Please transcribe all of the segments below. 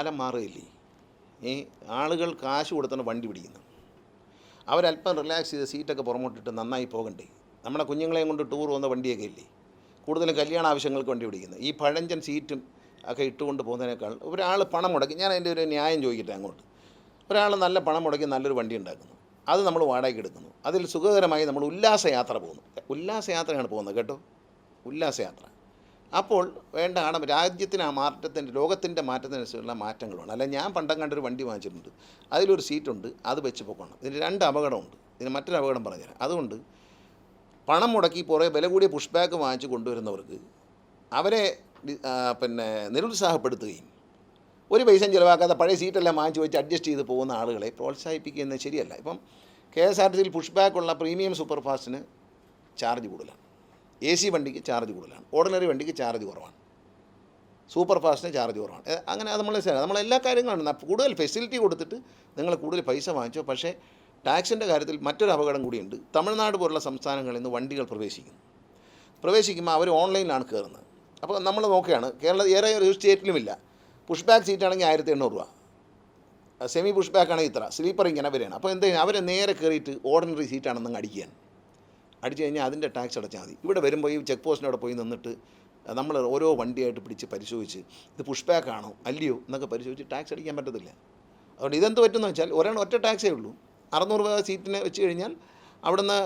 കാലം മാറുകയില്ലേ? ഈ ആളുകൾ കാശ് കൊടുത്താണ് വണ്ടി പിടിക്കുന്നത് അവരല്പം റിലാക്സ് ചെയ്ത് സീറ്റൊക്കെ പുറമോട്ടിട്ട് നന്നായി പോകണ്ടേ? നമ്മുടെ കുഞ്ഞുങ്ങളെയും കൊണ്ട് ടൂർ പോകുന്ന വണ്ടിയൊക്കെ ഇല്ലേ? കൂടുതലും കല്യാണ ആവശ്യങ്ങൾക്ക് വണ്ടി പിടിക്കുന്നത് ഈ പഴഞ്ചൻ സീറ്റും ഒക്കെ ഇട്ടുകൊണ്ട് പോകുന്നതിനേക്കാൾ ഒരാൾ പണം മുടക്കി ഞാൻ അതിന്റെ ഒരു ന്യായം ചോദിക്കട്ടെ അങ്ങോട്ട്. ഒരാൾ നല്ല പണം മുടക്കി നല്ലൊരു വണ്ടി ഉണ്ടാക്കുന്നു. അത് നമ്മൾ വാടകയ്ക്ക് എടുക്കുന്നു. അതിൽ സുഖകരമായി നമ്മൾ ഉല്ലാസയാത്ര പോകുന്നു. ഉല്ലാസയാത്രയാണ് പോകുന്നത് കേട്ടോ. ഉല്ലാസയാത്ര. അപ്പോൾ വേണ്ട ആണ് രാജ്യത്തിന് ആ മാറ്റത്തിന്റെ ലോകത്തിന്റെ മാറ്റത്തിനനുസരിച്ചുള്ള മാറ്റങ്ങൾ വേണം അല്ല ഞാൻ പണ്ടം കണ്ടൊരു വണ്ടി വാങ്ങിച്ചിട്ടുണ്ട്. അതിലൊരു സീറ്റുണ്ട് അത് വെച്ച് പൊക്കണം. ഇതിന് രണ്ട് അപകടമുണ്ട്. ഇതിന് മറ്റൊരു അപകടം പറഞ്ഞുതരാം. അതുകൊണ്ട് പണം മുടക്കി പുറകെ വില കൂടിയ പുഷ് ബാക്ക് വാങ്ങിച്ച് കൊണ്ടുവരുന്നവർക്ക് അവരെ പിന്നെ നിരുത്സാഹപ്പെടുത്തുകയും ഒരു പൈസയും ചിലവാക്കാതെ പഴയ സീറ്റെല്ലാം വാങ്ങിച്ച് വെച്ച് അഡ്ജസ്റ്റ് ചെയ്ത് പോകുന്ന ആളുകളെ പ്രോത്സാഹിപ്പിക്കുന്നത് ശരിയല്ല. ഇപ്പം കെ എസ് ആർ ടി സിയിൽ പുഷ് ബാക്കുള്ള പ്രീമിയം സൂപ്പർ ഫാസ്റ്റിന് ചാർജ് കൂടുതലാണ്. എ സി വണ്ടിക്ക് ചാർജ് കൂടുതലാണ്. ഓർഡിനറി വണ്ടിക്ക് ചാർജ് കുറവാണ്. സൂപ്പർ ഫാസ്റ്റിന് ചാർജ് കുറവാണ്. അങ്ങനെ അത് നമ്മൾ നമ്മൾ എല്ലാ കാര്യങ്ങളും കൂടുതൽ ഫെസിലിറ്റി കൊടുത്തിട്ട് നിങ്ങൾ കൂടുതൽ പൈസ വാങ്ങിച്ചോ. പക്ഷേ ടാക്സിന്റെ കാര്യത്തിൽ മറ്റൊരു അപകടം കൂടിയുണ്ട് തമിഴ്നാട് പോലുള്ള സംസ്ഥാനങ്ങളിൽ നിന്ന് വണ്ടികൾ പ്രവേശിക്കുന്നു. പ്രവേശിക്കുമ്പോൾ അവർ ഓൺലൈനിലാണ് കയറുന്നത് അപ്പോൾ നമ്മൾ നോക്കുകയാണ് കേരള ഏറെ ഒരു സ്റ്റേറ്റിലുമില്ല പുഷ് ബാക്ക് സീറ്റാണെങ്കിൽ ആയിരത്തി എണ്ണൂറ് രൂപ. സെമി പുഷ് ബാക്ക് ആണെങ്കിൽ ഇത്ര. സ്ലീപ്പർ ഇങ്ങനെ വരികയാണ്. അപ്പോൾ എന്ത് അവർ നേരെ കയറിയിട്ട് ഓർഡിനറി സീറ്റാണെന്ന് അടിക്കുകയാണ്. അടിച്ചു കഴിഞ്ഞാൽ അതിന്റെ ടാക്സ് അടച്ചാൽ മതി. ഇവിടെ വരുമ്പോൾ ഈ ചെക്ക് പോസ്റ്റിനവിടെ പോയി നിന്നിട്ട് നമ്മൾ ഓരോ വണ്ടിയായിട്ട് പിടിച്ച് പരിശോധിച്ച് ഇത് പുഷ് ബാക്ക് ആണോ അല്ലയോ എന്നൊക്കെ പരിശോധിച്ച് ടാക്സ് അടിക്കാൻ പറ്റത്തില്ല. അതുകൊണ്ട് ഇതെന്ത് പറ്റുമെന്ന് വെച്ചാൽ ഒരാൾ ഒറ്റ ടാക്സേ ഉള്ളൂ. അറുന്നൂറ് രൂപ സീറ്റിന് വെച്ച് കഴിഞ്ഞാൽ അവിടുന്ന്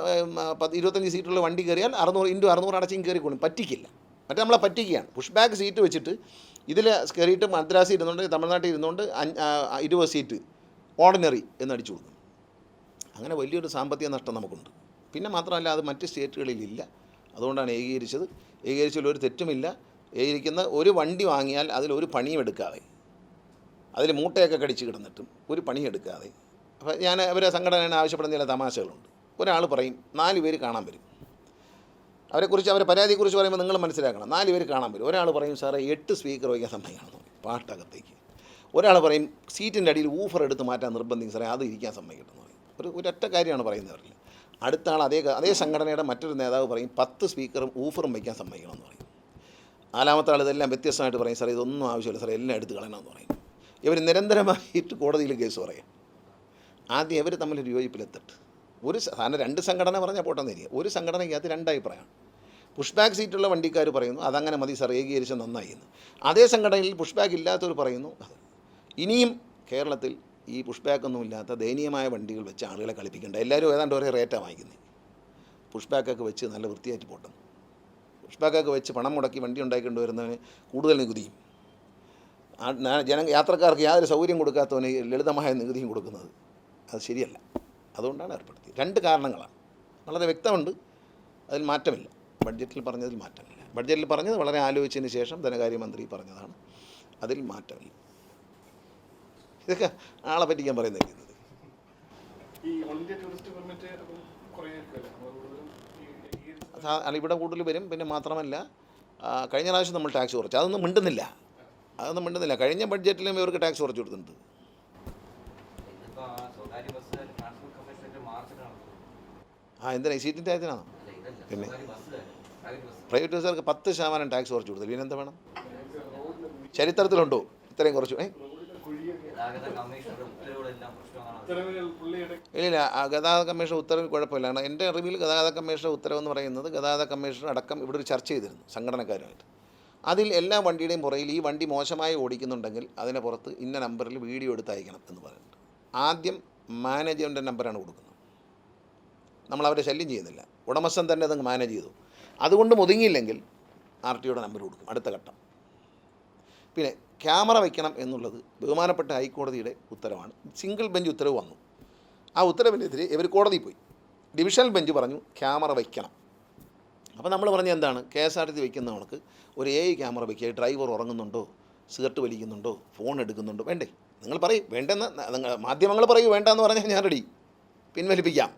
പത്ത് ഇരുപത്തഞ്ച് സീറ്റുള്ള വണ്ടി കയറിയാൽ അറുന്നൂറ് ഇന്റു അറുന്നൂറ് അടച്ചും കയറിക്കൊള്ളും പറ്റിക്കില്ല. മറ്റേ നമ്മളെ പറ്റിക്കുകയാണ്. പുഷ് ബാക്ക് സീറ്റ് വെച്ചിട്ട് ഇതിൽ കയറിയിട്ട് മദ്രാസിൽ ഇരുന്നുകൊണ്ട് തമിഴ്നാട്ടിൽ ഇരുന്നുകൊണ്ട് ഇരുപത് സീറ്റ് ഓർഡിനറി എന്നടിച്ചു കൊടുക്കും അങ്ങനെ വലിയൊരു സാമ്പത്തിക നഷ്ടം നമുക്കുണ്ട്. പിന്നെ മാത്രമല്ല അത് മറ്റ് സ്റ്റേറ്റുകളിലില്ല. അതുകൊണ്ടാണ് ഏകീകരിച്ചത്. ഏകീകരിച്ചതിൽ ഒരു തെറ്റുമില്ല. ഏകീകരിക്കുന്ന ഒരു വണ്ടി വാങ്ങിയാൽ അതിലൊരു പണിയും എടുക്കാതെ. അതിൽ മൂട്ടയൊക്കെ കടിച്ച് കിടന്നിട്ടും ഒരു പണിയും എടുക്കാതെ. അപ്പോൾ ഞാൻ അവരെ സംഘടന ആവശ്യപ്പെടുന്ന ചില തമാശകളുണ്ട്. ഒരാൾ പറയും നാല് പേര് കാണാൻ വരും. അവരെക്കുറിച്ച് അവരെ പരാതിയെക്കുറിച്ച് പറയുമ്പോൾ നിങ്ങൾ മനസ്സിലാക്കണം. നാല് പേര് കാണാൻ വരും. ഒരാൾ പറയും സാറേ എട്ട് സ്പീക്കർ വയ്ക്കാൻ സമ്മതിക്കണം. പാട്ടകത്തേക്ക്. ഒരാൾ പറയും സീറ്റിന്റെ അടിയിൽ ഊഫർ എടുത്ത് മാറ്റാൻ നിർബന്ധിക്കും സാറേ അത് ഇരിക്കാൻ സമ്മതിക്കണം എന്ന് പറയും. ഒരു ഒറ്റ കാര്യമാണ് പറയുന്നവരിൽ. അടുത്ത ആൾ അതേ അതേ സംഘടനയുടെ മറ്റൊരു നേതാവ് പറയും പത്ത് സ്പീക്കറും ഊഫറും വയ്ക്കാൻ സമ്മതിക്കണം എന്ന് പറയും. നാലാമത്തെ ആൾ ഇതെല്ലാം വ്യത്യസ്തമായിട്ട് പറയും സാറേ ഇതൊന്നും ആവശ്യമില്ല സാറേ എല്ലാം എടുത്ത് കളയണമെന്ന് പറയും. ഇവർ നിരന്തരമായിട്ട് കോടതിയിൽ കേസ് പറയും. ആദ്യം ഇവർ തമ്മിലൊരു യോജിപ്പിലെത്തിട്ട്. ഒരു സാധാരണ രണ്ട് സംഘടന പറഞ്ഞാൽ പോട്ടെന്നിരിക്കുക ഒരു സംഘടനയ്ക്കകത്ത് രണ്ടഭിപ്രായമാണ് പുഷ് ബാക്ക് സീറ്റുള്ള വണ്ടിക്കാർ പറയുന്നു അതങ്ങനെ മതി സാർ ഏകീകരിച്ച് നന്നായി എന്ന്. അതേ സംഘടനയിൽ പുഷ് ബാക്ക് ഇല്ലാത്തവർ പറയുന്നു ഇനിയും കേരളത്തിൽ ഈ പുഷ് ബാക്കൊന്നും ഇല്ലാത്ത ദയനീയമായ വണ്ടികൾ വെച്ച് ആളുകളെ കളിപ്പിക്കേണ്ട. എല്ലാവരും ഏതാണ്ട് ഒരേ റേറ്റാണ് വാങ്ങിക്കുന്നത് പുഷ് ബാക്കൊക്കെ വെച്ച് നല്ല വൃത്തിയായിട്ട് പോട്ടും. പുഷ് ബാക്കൊക്കെ വെച്ച് പണം മുടക്കി വണ്ടി ഉണ്ടാക്കിക്കൊണ്ട് വരുന്നവന് കൂടുതൽ നികുതിയും ജന യാത്രക്കാർക്ക് യാതൊരു സൗകര്യം കൊടുക്കാത്തവന് ലളിതമായ നികുതിയും കൊടുക്കുന്നത്. അത് ശരിയല്ല. അതുകൊണ്ടാണ് ഏർപ്പെടുത്തിയത്. രണ്ട് കാരണങ്ങളാണ്. വളരെ വ്യക്തമുണ്ട്. അതിൽ മാറ്റമില്ല. ബഡ്ജറ്റിൽ പറഞ്ഞതിൽ മാറ്റമില്ല. ബഡ്ജറ്റിൽ പറഞ്ഞത് വളരെ ആലോചിച്ചതിന് ശേഷം ധനകാര്യമന്ത്രി പറഞ്ഞതാണ്. അതിൽ മാറ്റമില്ല. ഇതൊക്കെ ആളെ പറ്റിക്കാൻ പറയുന്നത് അല്ല ഇവിടെ കൂടുതൽ വരും. പിന്നെ മാത്രമല്ല കഴിഞ്ഞ പ്രാവശ്യം നമ്മൾ ടാക്സ് കുറച്ചു. അതൊന്നും മിണ്ടുന്നില്ല. അതൊന്നും മിണ്ടുന്നില്ല. കഴിഞ്ഞ ബഡ്ജറ്റിലും ഇവർക്ക് ടാക്സ് കുറച്ചു കൊടുത്തിട്ടുണ്ട്. ആ എന്തിനാ? സീറ്റിന്റെ കാര്യത്തിനാണോ? പിന്നെ? പ്രൈവറ്റ് ബസ്സുകാർക്ക് പത്ത് ശതമാനം ടാക്സ് കുറച്ചു കൊടുത്തു. പിന്നെ എന്താ വേണം? ചരിത്രത്തിലുണ്ടോ? ഇത്രയും കുറച്ചു. ഏ? ഇല്ല ഗതാഗത കമ്മീഷൻ ഉത്തരവിൽ കുഴപ്പമില്ല. കാരണം എന്റെ അറിവിൽ ഗതാഗത കമ്മീഷൻ ഉത്തരവെന്ന് പറയുന്നത് ഗതാഗത കമ്മീഷൻ അടക്കം ഇവിടെ ഒരു ചർച്ച ചെയ്തിരുന്നു സംഘടനക്കാരുമായിട്ട്. അതിൽ എല്ലാ വണ്ടിയുടെയും പുറയിൽ ഈ വണ്ടി മോശമായി ഓടിക്കുന്നുണ്ടെങ്കിൽ അതിനെ പുറത്ത് ഇന്ന നമ്പറിൽ വീഡിയോ എടുത്ത് അയക്കണം എന്ന് പറയുന്നുണ്ട് ആദ്യം മാനേജറിന്റെ നമ്പറാണ് കൊടുക്കുന്നത്. നമ്മൾ അവരെ ശല്യം ചെയ്യുന്നില്ല. ഉടമസ്ഥൻ തന്നെ അത് മാനേജ് ചെയ്തു. അതുകൊണ്ട് ഒതുങ്ങിയില്ലെങ്കിൽ ആർ ടിയുടെ നമ്പർ കൊടുക്കും അടുത്ത ഘട്ടം. പിന്നെ ക്യാമറ വയ്ക്കണം എന്നുള്ളത് ബഹുമാനപ്പെട്ട ഹൈക്കോടതിയുടെ ഉത്തരവാണ്. സിംഗിൾ ബെഞ്ച് ഉത്തരവ് വന്നു. ആ ഉത്തരവിനെതിരെ ഇവർ കോടതിയിൽ പോയി. ഡിവിഷണൽ ബെഞ്ച് പറഞ്ഞു ക്യാമറ വയ്ക്കണം. അപ്പോൾ നമ്മൾ പറഞ്ഞ എന്താണ്? കെ എസ് ആർ ടി വയ്ക്കുന്നവർക്ക് ഒരു എ ഐ ക്യാമറ വയ്ക്കുക. ഡ്രൈവർ ഉറങ്ങുന്നുണ്ടോ? സിഗരറ്റ് വലിക്കുന്നുണ്ടോ? ഫോൺ എടുക്കുന്നുണ്ടോ? വേണ്ടേ. നിങ്ങൾ പറയും. വേണ്ടെന്ന് നിങ്ങൾ മാധ്യമങ്ങൾ പറയൂ വേണ്ടെന്ന് പറഞ്ഞാൽ ഞാൻ റെഡി. പിൻവലിപ്പിക്കാം.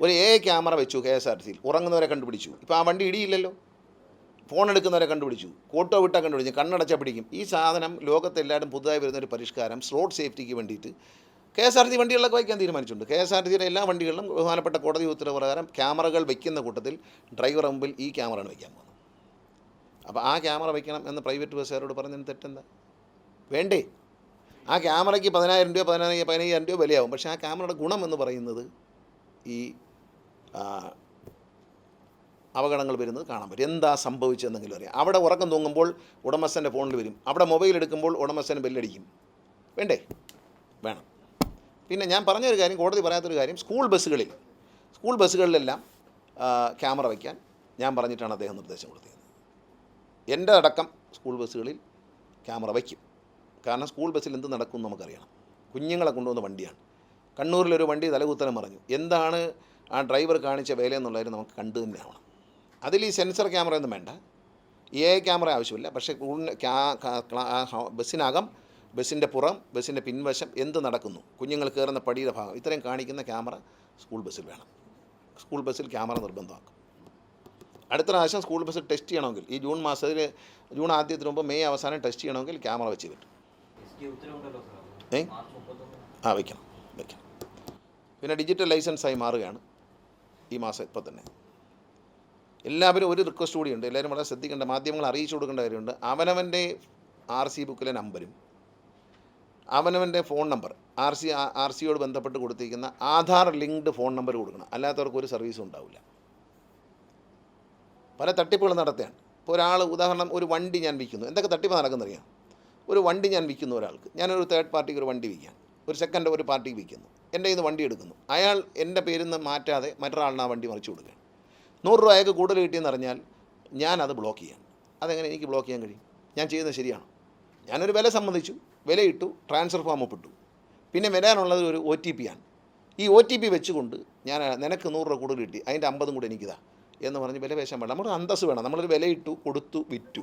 ഒരു എ ക്യാമറ വെച്ചു കെ എസ് ആർ ടി സിയിൽ. ഉറങ്ങുന്നവരെ കണ്ടുപിടിച്ചു. ഇപ്പോൾ ആ വണ്ടി ഇടിയില്ലല്ലോ. ഫോൺ എടുക്കുന്നവരെ കണ്ടുപിടിച്ചു. കോട്ടോ വിട്ടാൽ കണ്ടുപിടിച്ചു. കണ്ണടച്ചാൽ പിടിക്കും. ഈ സാധനം ലോകത്തെല്ലാവരും പുതുതായി വരുന്ന ഒരു പരിഷ്കാരം റോഡ് സേഫ്റ്റിക്ക് വേണ്ടിയിട്ട് കെ എസ് ആർ ടി വണ്ടികളിലൊക്കെ വയ്ക്കാൻ തീരുമാനിച്ചിട്ടുണ്ട്. കെ എസ് ആർ ടി സിയുടെ എല്ലാ വണ്ടികളിലും ബഹുമാനപ്പെട്ട കോടതി ഉത്തരവ് പ്രകാരം ക്യാമറകൾ വയ്ക്കുന്ന കൂട്ടത്തിൽ ഡ്രൈവർ മുമ്പിൽ ഈ ക്യാമറയാണ് വയ്ക്കാൻ പോകുന്നത്. അപ്പോൾ ആ ക്യാമറ വയ്ക്കണം എന്ന് പ്രൈവറ്റ് ബസ്സുകാരോട് പറഞ്ഞതിന് തെറ്റെന്താ? വേണ്ടേ? ആ ക്യാമറയ്ക്ക് പതിനായിരം രൂപ പതിനായിരം പതിനയ്യായിരം രൂപ വിലയാവും. പക്ഷേ ആ ക്യാമറയുടെ ഗുണം എന്ന് പറയുന്നത് ഈ അപകടങ്ങൾ വരുന്നത് കാണാൻ പറ്റും. എന്താ സംഭവിച്ചതെന്നെങ്കിലും അറിയാം. അവിടെ ഉറക്കം തൂങ്ങുമ്പോൾ ഉടമസ്ഥന്റെ ഫോണിൽ വരും. അവിടെ മൊബൈൽ എടുക്കുമ്പോൾ ഉടമസ്ഥൻ ബെല്ലടിക്കും. വേണ്ടേ? വേണം. പിന്നെ ഞാൻ പറഞ്ഞൊരു കാര്യം കോടതി പറയാത്തൊരു കാര്യം. സ്കൂൾ ബസ്സുകളിൽ സ്കൂൾ ബസ്സുകളിലെല്ലാം ക്യാമറ വയ്ക്കാൻ ഞാൻ പറഞ്ഞിട്ടാണ് അദ്ദേഹം നിർദ്ദേശം കൊടുത്തത് എന്റെ അടക്കം സ്കൂൾ ബസ്സുകളിൽ ക്യാമറ വയ്ക്കും. കാരണം സ്കൂൾ ബസ്സിൽ എന്ത് നടക്കും നമുക്കറിയണം. കുഞ്ഞുങ്ങളെ കൊണ്ടുവന്ന വണ്ടിയാണ്. കണ്ണൂരിലൊരു വണ്ടി തലകുത്തനം പറഞ്ഞു എന്താണ് ആ ഡ്രൈവർ കാണിച്ച വേല എന്നുള്ളത് നമുക്ക് കണ്ടു തന്നെ ആവണം. അതിൽ ഈ സെൻസർ ക്യാമറയൊന്നും വേണ്ട. എ ക്യാമറ ആവശ്യമില്ല. പക്ഷേ ബസ്സിനകം ബസ്സിന്റെ പുറം ബസ്സിന്റെ പിൻവശം എന്ത് നടക്കുന്നു? കുഞ്ഞുങ്ങൾ കയറുന്ന പടിയുടെ ഭാഗം. ഇത്രയും കാണിക്കുന്ന ക്യാമറ സ്കൂൾ ബസ്സിൽ വേണം. സ്കൂൾ ബസ്സിൽ ക്യാമറ നിർബന്ധമാക്കും. അടുത്ത പ്രാവശ്യം സ്കൂൾ ബസ്സിൽ ടെസ്റ്റ് ചെയ്യണമെങ്കിൽ ഈ ജൂൺ മാസത്തിൽ ജൂൺ ആദ്യത്തിന് മുമ്പ് മെയ് അവസാനം ടെസ്റ്റ് ചെയ്യണമെങ്കിൽ ക്യാമറ വെച്ച് കിട്ടും. ഏ? ആ വയ്ക്കണം വയ്ക്കണം പിന്നെ ഡിജിറ്റൽ ലൈസൻസായി മാറുകയാണ് ഈ മാസം ഇപ്പോൾ തന്നെ. എല്ലാവരും ഒരു റിക്വസ്റ്റ് കൂടിയുണ്ട് എല്ലാവരും വളരെ ശ്രദ്ധിക്കേണ്ട മാധ്യമങ്ങൾ അറിയിച്ചു കൊടുക്കേണ്ട കാര്യമുണ്ട്. അവനവന്റെ ആർ സി ബുക്കിലെ നമ്പരും അവനവന്റെ phone number R C R സിയോട് ബന്ധപ്പെട്ട് കൊടുത്തിരിക്കുന്ന ആധാർ ലിങ്ക്ഡ് ഫോൺ നമ്പർ കൊടുക്കണം. അല്ലാത്തവർക്ക് ഒരു സർവീസും ഉണ്ടാവില്ല. പല തട്ടിപ്പുകൾ നടത്തുകയാണ്. ഇപ്പോൾ ഒരാൾ ഉദാഹരണം ഒരു വണ്ടി ഞാൻ വിൽക്കുന്നു. എന്തൊക്കെ തട്ടിപ്പ് നടക്കുന്നറിയാം? ഒരു വണ്ടി ഞാൻ വിൽക്കുന്നു ഒരാൾക്ക്. ഞാനൊരു തേർഡ് പാർട്ടിക്ക് ഒരു വണ്ടി വിൽക്കാം. ഒരു സെക്കൻഡ് ഒരു പാർട്ടിക്ക് വിൽക്കുന്നു. എന്റെ നിന്ന് വണ്ടി എടുക്കുന്നു. അയാൾ എന്റെ പേരിൽ നിന്ന് മാറ്റാതെ മറ്റൊരാളിന് ആ വണ്ടി മറിച്ചു കൊടുക്കുകയാണ്. നൂറ് രൂപ അയാൾക്ക് കൂടുതൽ കിട്ടിയെന്ന് അറിഞ്ഞാൽ ഞാനത് ബ്ലോക്ക് ചെയ്യാം അതെങ്ങനെ എനിക്ക് ബ്ലോക്ക് ചെയ്യാൻ കഴിയും? ഞാൻ ചെയ്യുന്നത് ശരിയാണോ? ഞാനൊരു വില സംബന്ധിച്ചു വിലയിട്ടു ട്രാൻസ്ഫർ ഫോം ഒപ്പിട്ടു. പിന്നെ വരാനുള്ളത് ഒരു ഒ ടി പി ആണ്. ഈ ഒ ടി പി വെച്ചുകൊണ്ട് ഞാൻ നിനക്ക് നൂറ് രൂപ കൂടുതൽ കിട്ടി അതിന്റെ അമ്പതും കൂടെ എനിക്കിതാ എന്ന് പറഞ്ഞ് വില വേഷം പാടില്ല. നമ്മുടെ അന്തസ് വേണം. നമ്മളൊരു വിലയിട്ടു കൊടുത്തു വിറ്റു.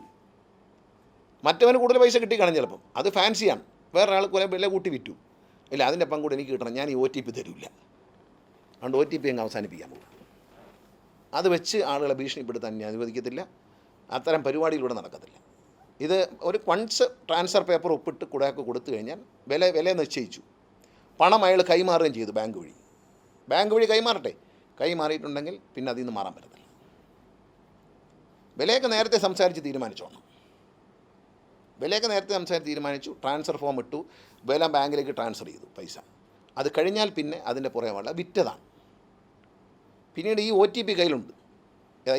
മറ്റവന് കൂടുതൽ പൈസ കിട്ടി ചിലപ്പം. അത് ഫാൻസിയാണ്. വേറൊരാൾ കുറെ വില കൂട്ടി വിറ്റു. ഇല്ല അതിന്റെ അപ്പം കൂടെ എനിക്ക് കിട്ടണം. ഞാൻ ഈ ഒ ടി പി തരില്ല അതുകൊണ്ട് ഒ ടി പി അങ്ങ് അവസാനിപ്പിക്കാൻ പോകും അത് വെച്ച് ആളുകളെ ഭീഷണിപ്പെടുത്താൻ ഞാൻ അനുവദിക്കത്തില്ല. അത്തരം പരിപാടിയിലൂടെ നടക്കത്തില്ല. ഇത് ഒരു വൺസ് ട്രാൻസ്ഫർ പേപ്പർ ഒപ്പിട്ട് കുടയൊക്കെ കൊടുത്തു കഴിഞ്ഞാൽ വില വില നിശ്ചയിച്ചു. പണം അയാൾ കൈമാറുകയും ചെയ്തു ബാങ്ക് വഴി. ബാങ്ക് വഴി കൈമാറട്ടെ. കൈമാറിയിട്ടുണ്ടെങ്കിൽ പിന്നെ അതിൽ നിന്ന് മാറാൻ പറ്റത്തില്ല. വിലയൊക്കെ നേരത്തെ സംസാരിച്ച് തീരുമാനിച്ചോണം. വിലയൊക്കെ നേരത്തെ സംസാരിച്ച് തീരുമാനിച്ചു. ട്രാൻസ്ഫർ ഫോം ഇട്ടു. വില ബാങ്കിലേക്ക് ട്രാൻസ്ഫർ ചെയ്തു പൈസ. അത് കഴിഞ്ഞാൽ പിന്നെ അതിന്റെ പുറകെ വേണ്ട വിറ്റതാണ്. പിന്നീട് ഈ ഒ ടി പി കയ്യിലുണ്ട്.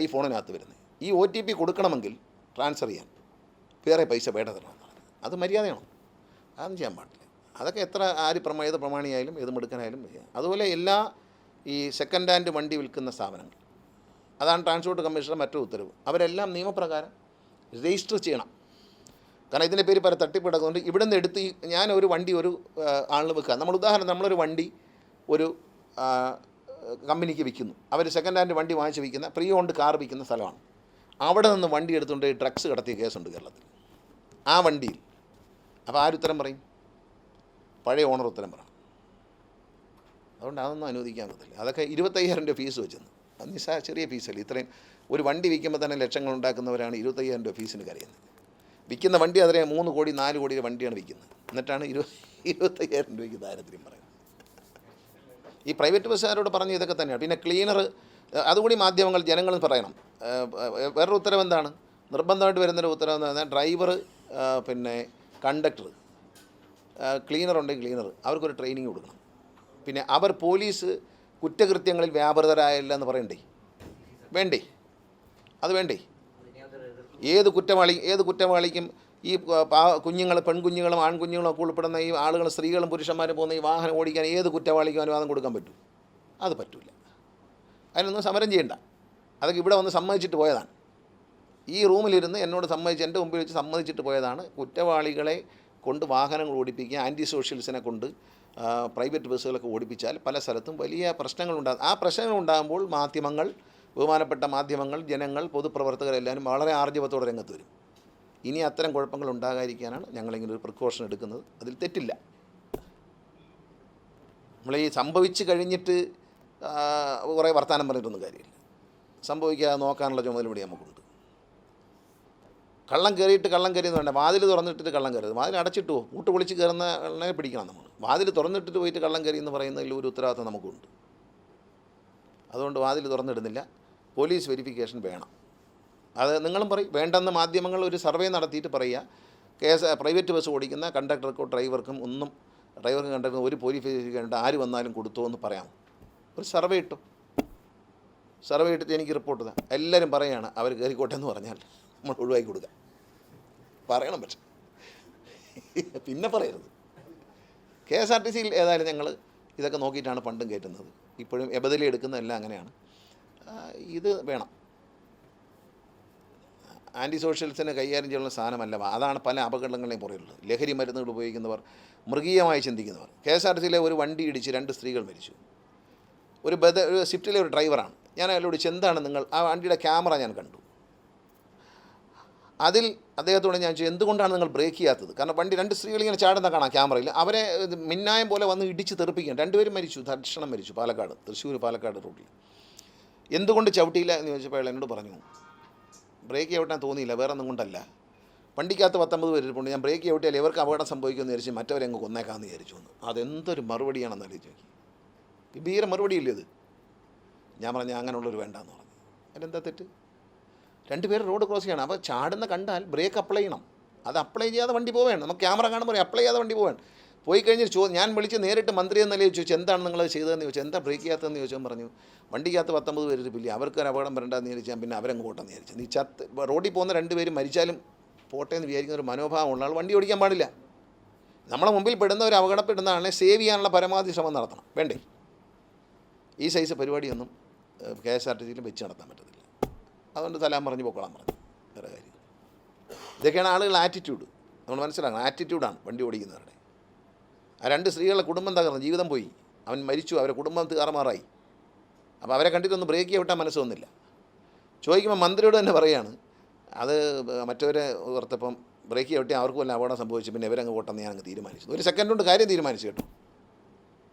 ഈ ഫോണിനകത്ത് വരുന്നത്. ഈ ഒ ടി പി കൊടുക്കണമെങ്കിൽ ട്രാൻസ്ഫർ ചെയ്യാൻ വേറെ പൈസ വേണ്ട പറഞ്ഞു അത് മര്യാദയാണോ? അതൊന്നും ചെയ്യാൻ പാടില്ല. അതൊക്കെ എത്ര ആര് പ്രമാ ഏത് പ്രമാണിയായാലും ഏത് മെടുക്കാനായാലും അതുപോലെ എല്ലാ ഈ സെക്കൻഡ് ഹാൻഡ് വണ്ടി വിൽക്കുന്ന സ്ഥാപനങ്ങൾ അതാണ് ട്രാൻസ്പോർട്ട് കമ്മീഷണർ മറ്റൊരു ഉത്തരവ്. അവരെല്ലാം നിയമപ്രകാരം രജിസ്റ്റർ ചെയ്യണം. കാരണം ഇതിന്റെ പേര് പല തട്ടിപ്പ് കിടക്കുന്നുണ്ട് ഇവിടെ നിന്ന് എടുത്ത് ഞാൻ ഒരു വണ്ടി ഒരു ആളിന് വെക്കുക നമ്മൾ ഉദാഹരണം നമ്മളൊരു വണ്ടി ഒരു കമ്പനിക്ക് വിൽക്കുന്നു. അവർ സെക്കൻഡ് ഹാൻഡ് വണ്ടി വാങ്ങിച്ച് വിൽക്കുന്ന പ്രീ ഓൺഡ് കാർ വിൽക്കുന്ന സ്ഥലമാണ്. അവിടെ നിന്ന് വണ്ടി എടുത്തുകൊണ്ട് ഡ്രഗ്സ് കടത്തിയ കേസുണ്ട് കേരളത്തിൽ. ആ വണ്ടിയിൽ. അപ്പോൾ ആരുത്തരം പറയും? പഴയ ഓണർ ഉത്തരം പറയണം. അതുകൊണ്ട് അതൊന്നും അനുവദിക്കാൻ പറ്റില്ല അതൊക്കെ ഇരുപത്തയ്യായിരം രൂപ ഫീസ് വെച്ചെന്ന് അത് നിസ്സാ ചെറിയ ഫീസല്ല ഇത്രയും ഒരു വണ്ടി വിൽക്കുമ്പോൾ തന്നെ ലക്ഷങ്ങൾ ഉണ്ടാക്കുന്നവരാണ് ഇരുപത്തയ്യായിരം രൂപ ഫീസിന് കരയുന്നത്. വിൽക്കുന്ന വണ്ടി അതിനെ മൂന്ന് കോടി നാല് കോടിയുടെ വണ്ടിയാണ് വിൽക്കുന്നത്. എന്നിട്ടാണ് ഇരുപത് ഇരുപത്തയ്യായിരം രൂപയ്ക്ക് ദാരിദ്ര്യം പറയുന്നത്. ഈ പ്രൈവറ്റ് ബസ്സുകാരോട് പറഞ്ഞ ഇതൊക്കെ തന്നെയാണ്. പിന്നെ ക്ലീനർ അതുകൂടി മാധ്യമങ്ങൾ ജനങ്ങൾ പറയണം. വേറൊരു ഉത്തരവ് എന്താണ്? നിർബന്ധമായിട്ട് വരുന്നൊരു ഉത്തരവ് എന്ന് പറഞ്ഞാൽ ഡ്രൈവർ പിന്നെ കണ്ടക്ടർ ക്ലീനർ ഉണ്ടെങ്കിൽ ക്ലീനർ അവർക്കൊരു ട്രെയിനിങ് കൊടുക്കണം. പിന്നെ അവർ പോലീസ് കുറ്റകൃത്യങ്ങളിൽ വ്യാപൃതരായല്ല എന്ന് പറയണ്ടേ? വേണ്ടേ? അത് വേണ്ടേ? ഏത് കുറ്റവാളി ഏത് കുറ്റവാളിക്കും ഈ കുഞ്ഞുങ്ങൾ പെൺകുഞ്ഞുങ്ങളും ആൺകുഞ്ഞുങ്ങളും ഒക്കെ ഉൾപ്പെടുന്ന ഈ ആളുകൾ സ്ത്രീകളും പുരുഷന്മാരും പോകുന്ന ഈ വാഹനം ഓടിക്കാൻ ഏത് കുറ്റവാളിക്കും അനുവാദം കൊടുക്കാൻ പറ്റും? അത് പറ്റില്ല അതിനൊന്നും സമരം ചെയ്യണ്ട. അതൊക്കെ ഇവിടെ വന്ന് സമ്മതിച്ചിട്ട് പോയതാണ്. ഈ റൂമിലിരുന്ന് എന്നോട് സമ്മതിച്ച് എന്റെ മുമ്പിൽ വെച്ച് സമ്മതിച്ചിട്ട് പോയതാണ് കുറ്റവാളികളെ കൊണ്ട് വാഹനങ്ങൾ ഓടിപ്പിക്കുക ആന്റി സോഷ്യൽസിനെ കൊണ്ട് പ്രൈവറ്റ് ബസ്സുകളൊക്കെ ഓടിപ്പിച്ചാൽ പല സ്ഥലത്തും വലിയ പ്രശ്നങ്ങളുണ്ടാകും. ആ പ്രശ്നങ്ങൾ ഉണ്ടാകുമ്പോൾ മാധ്യമങ്ങൾ ബഹുമാനപ്പെട്ട മാധ്യമങ്ങൾ ജനങ്ങൾ പൊതുപ്രവർത്തകരെല്ലാവരും വളരെ ആർജവത്തോടെ രംഗത്ത് വരും. ഇനി അത്തരം കുഴപ്പങ്ങൾ ഉണ്ടാകാതിരിക്കാനാണ് ഞങ്ങളിങ്ങനെ ഒരു പ്രിക്കോഷൻ എടുക്കുന്നത്. അതിൽ തെറ്റില്ല. നമ്മൾ ഈ സംഭവിച്ചു കഴിഞ്ഞിട്ട് കുറേ വർത്തമാനം പറഞ്ഞിട്ടൊന്നും കാര്യമില്ല. സംഭവിക്കാതെ നോക്കാനുള്ള ചുമതല ഇവിടെ നമുക്കുണ്ട്. കള്ളം കയറിയിട്ട് കള്ളം കയറിയെന്ന് വേണ്ട. വാതിൽ തുറന്നിട്ടിട്ട് കള്ളം കയറരുത് വാതിൽ അടച്ചിട്ട് പോകും കൂട്ട് പൊളിച്ച് കയറുന്ന കള്ളനെ പിടിക്കണം നമ്മൾ വാതിൽ തുറന്നിട്ടിട്ട് പോയിട്ട് കള്ളം കയറി എന്ന് പറയുന്നതിൽ ഒരു ഉത്തരവാദിത്തം നമുക്കുണ്ട്. അതുകൊണ്ട് വാതിൽ തുറന്നിടുന്നില്ല. പോലീസ് വെരിഫിക്കേഷൻ വേണം. അത് നിങ്ങളും പറയും വേണ്ടെന്ന് മാധ്യമങ്ങൾ ഒരു സർവേ നടത്തിയിട്ട് പറയുക. കെ എസ് പ്രൈവറ്റ് ബസ് ഓടിക്കുന്ന കണ്ടക്ടർക്കോ ഡ്രൈവർക്കും ഒന്നും ഡ്രൈവർക്കും കണ്ടക്ടർക്കും ഒരു പോലീസ് ആര് വന്നാലും കൊടുത്തോ എന്ന് പറയാം. ഒരു സർവേ ഇട്ടു. സർവേ ഇട്ടിട്ട് എനിക്ക് റിപ്പോർട്ട് തന്നെ എല്ലാവരും പറയുകയാണ് അവർ കയറിക്കോട്ടെ എന്ന് പറഞ്ഞാൽ നമ്മൾ ഒഴിവാക്കി കൊടുക്കുക. പറയണം പക്ഷേ. പിന്നെ പറയരുത്. കെ എസ് ആർ ടി സിയിൽ ഏതായാലും ഞങ്ങൾ ഇതൊക്കെ നോക്കിയിട്ടാണ് പണ്ടും കയറ്റുന്നത് ഇപ്പോഴും എബദലി എടുക്കുന്നതെല്ലാം അങ്ങനെയാണ്. ഇത് വേണം. ആന്റി സോഷ്യൽസിനെ കൈകാര്യം ചെയ്യുന്ന സാധനമല്ല. അതാണ് പല അപകടങ്ങളെയും പുറകിലുള്ളത് ലഹരി മരുന്നുകൾ ഉപയോഗിക്കുന്നവർ മൃഗീയമായി ചിന്തിക്കുന്നവർ. കെ എസ് ആർ സിയിലെ ഒരു വണ്ടി ഇടിച്ച് രണ്ട് സ്ത്രീകൾ മരിച്ചു. ഒരു ബദ ഒരു സ്വിഫ്റ്റിലെ ഒരു ഡ്രൈവറാണ്. ഞാൻ അയാളോട് എന്താണ് നിങ്ങൾ? ആ വണ്ടിയുടെ ക്യാമറ ഞാൻ കണ്ടു. അതിൽ അദ്ദേഹത്തോട് ഞാൻ ചോദിച്ചു എന്തുകൊണ്ടാണ് നിങ്ങൾ ബ്രേക്ക് ചെയ്യാത്തത്? കാരണം വണ്ടി രണ്ട് സ്ത്രീകൾ ഇങ്ങനെ ചാടുന്ന കാണാം ക്യാമറയിൽ. അവരെ മിന്നായം പോലെ വന്ന് ഇടിച്ച് തെറിപ്പിക്കുകയാണ്. രണ്ടുപേരും മരിച്ചു. ഭക്ഷണം മരിച്ചു. പാലക്കാട് തൃശ്ശൂർ പാലക്കാട് റൂട്ടിൽ എന്തുകൊണ്ട് ചവിട്ടിയില്ല? എന്ന് ചോദിച്ചപ്പോൾ അയാൾ എന്നോട് പറഞ്ഞു ബ്രേക്ക് ചവിട്ടാൻ തോന്നിയില്ല വേറെ ഒന്നും കൊണ്ടല്ല. വണ്ടിക്കകത്ത് പത്തൊമ്പത് പേര് ഇരിപ്പുണ്ട് ഞാൻ ബ്രേക്ക് ചവിട്ടിയാൽ ഇവർക്ക് അപകടം സംഭവിക്കുമെന്ന് വിചാരിച്ച് മറ്റവരെ അങ്ങ് കൊന്നേക്കാമെന്ന് വിചാരിച്ചു എന്ന്. അതെന്തൊരു മറുപടിയാണെന്ന് ആലോചിച്ച് നോക്കി. ഗംഭീര മറുപടിയില്ലേ ഇത്? ഞാൻ പറഞ്ഞ അങ്ങനെയുള്ളൊരു വേണ്ടാന്ന് പറഞ്ഞു. അതിലെന്താ തെറ്റ്? രണ്ട് പേര് റോഡ് ക്രോസ് ചെയ്യണം. അപ്പോൾ ചാടുന്ന കണ്ടാൽ ബ്രേക്ക് അപ്ലൈ ചെയ്യണം. അത് അപ്ലൈ ചെയ്യാതെ വണ്ടി പോവേണം നമുക്ക് ക്യാമറ കാണുമ്പോൾ അപ്ലൈ ചെയ്യാതെ വണ്ടി പോവാൻ പോയി കഴിഞ്ഞ് ചോ ഞാൻ വിളിച്ച് നേരിട്ട് മന്ത്രി എന്ന നിലയിൽ ചോദിച്ചു എന്താണ് നിങ്ങൾ ചെയ്തതെന്ന് ചോദിച്ചു എന്താ ബ്രേക്ക് ചെയ്യാത്തതെന്ന് ചോദിച്ചാൽ പറഞ്ഞു വണ്ടിക്കകത്ത് പത്തൊമ്പത് പേര് ഇരിപ്പില്ല അവർക്ക് ഒരു അപകടം വരണ്ടെന്ന് ചോദിച്ചാൽ പിന്നെ അവരങ്ങ് പോട്ടെന്ന് വിചാരിച്ചു. നീ ചത്ത് റോഡിൽ പോകുന്ന രണ്ട് പേര് മരിച്ചാലും പോട്ടെ എന്ന് വിചാരിക്കുന്ന ഒരു മനോഭാവമുള്ള ആൾ വണ്ടി ഓടിക്കാൻ പാടില്ല. നമ്മളെ മുമ്പിൽ പെടുന്ന ഒരു അപകടപ്പെടുന്ന സേവ് ചെയ്യാനുള്ള പരമാവധി ശ്രമം നടത്തണം. വേണ്ടേ? ഈ സൈസ് പരിപാടിയൊന്നും കെ എസ് ആർ ടി സിയിൽ വെച്ച് നടത്താൻ പറ്റത്തില്ല. അതുകൊണ്ട് തലാൻ പറഞ്ഞ് പൊക്കോളാൻ പറഞ്ഞു. വേറെ കാര്യം ഇതൊക്കെയാണ് ആളുകൾ ആറ്റിറ്റ്യൂഡ് നമ്മൾ മനസ്സിലാക്കണം ആറ്റിറ്റ്യൂഡാണ് വണ്ടി ഓടിക്കുന്നവരുടെ ആ രണ്ട് സ്ത്രീകളുടെ കുടുംബം തകർന്നു ജീവിതം പോയി. അവൻ മരിച്ചു അവരെ കുടുംബം തീർമാറായി അപ്പോൾ അവരെ കണ്ടിട്ടൊന്ന് ബ്രേക്ക് ചെയ്യവിട്ടാൻ മനസ്സ് വന്നില്ല ചോദിക്കുമ്പോൾ മന്ത്രിയോട് തന്നെ പറയാണ് അത് മറ്റവരെ ഓർത്തപ്പം ബ്രേക്ക് ചവിട്ടി അവർക്ക് വല്ല അപകടം സംഭവിച്ചു പിന്നെ ഇവരങ്ങ് പോട്ടെന്ന് ഞാനങ്ങ് തീരുമാനിച്ചു. ഒരു സെക്കൻഡ് കൊണ്ട് കാര്യം തീരുമാനിച്ചു കേട്ടോ.